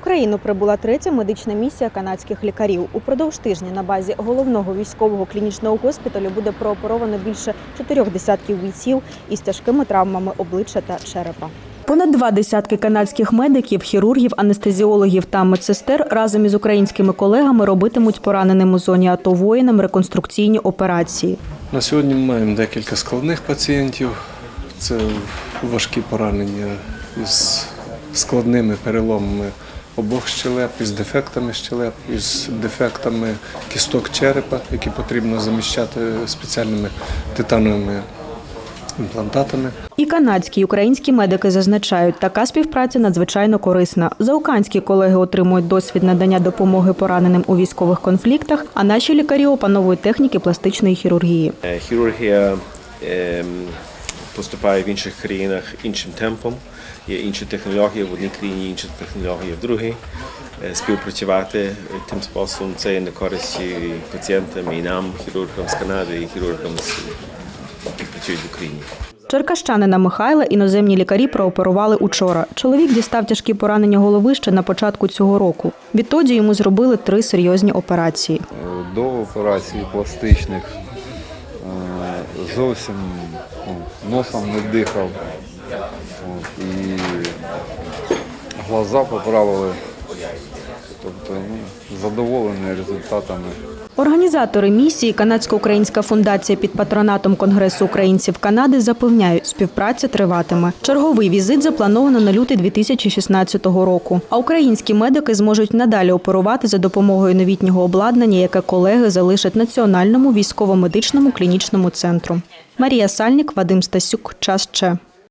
Україну прибула третя медична місія канадських лікарів. Упродовж тижня на базі головного військового клінічного госпіталю буде прооперовано більше чотирьох десятків бійців із тяжкими травмами обличчя та черепа. Понад два десятки канадських медиків, хірургів, анестезіологів та медсестер разом із українськими колегами робитимуть пораненим у зоні АТО воїнам реконструкційні операції. На сьогодні ми маємо декілька складних пацієнтів. Це важкі поранення із складними переломами обох щелеп, із дефектами щелеп, із дефектами кісток черепа, які потрібно заміщати спеціальними титановими імплантатами. І канадські і українські медики зазначають, така співпраця надзвичайно корисна. Заоканські колеги отримують досвід надання допомоги пораненим у військових конфліктах, а наші лікарі опановують техніки пластичної хірургії. Е, Хірургія ем, поступає в інших країнах іншим темпом. Є інші технології в одній країні, інші технології в другій. Е, Співпрацювати е, тим способом це є на користь і пацієнтам, і нам, хірургам з Канади, і хірургам, з- які працюють в Україні. Черкащанина Михайла іноземні лікарі прооперували учора. Чоловік дістав тяжкі поранення голови ще на початку цього року. Відтоді йому зробили три серйозні операції. до операцій пластичних е, зовсім ну, носом не дихав. І глаза поправили. Тобто ну, задоволений результатами. Організатори місії Канадсько-Українська фундація під патронатом Конгресу українців Канади запевняють, співпраця триватиме. Черговий візит заплановано на лютий 2016 року. А українські медики зможуть надалі оперувати за допомогою новітнього обладнання, яке колеги залишать Національному військово-медичному клінічному центру. Марія Сальнік, Вадим Стасюк, час Че.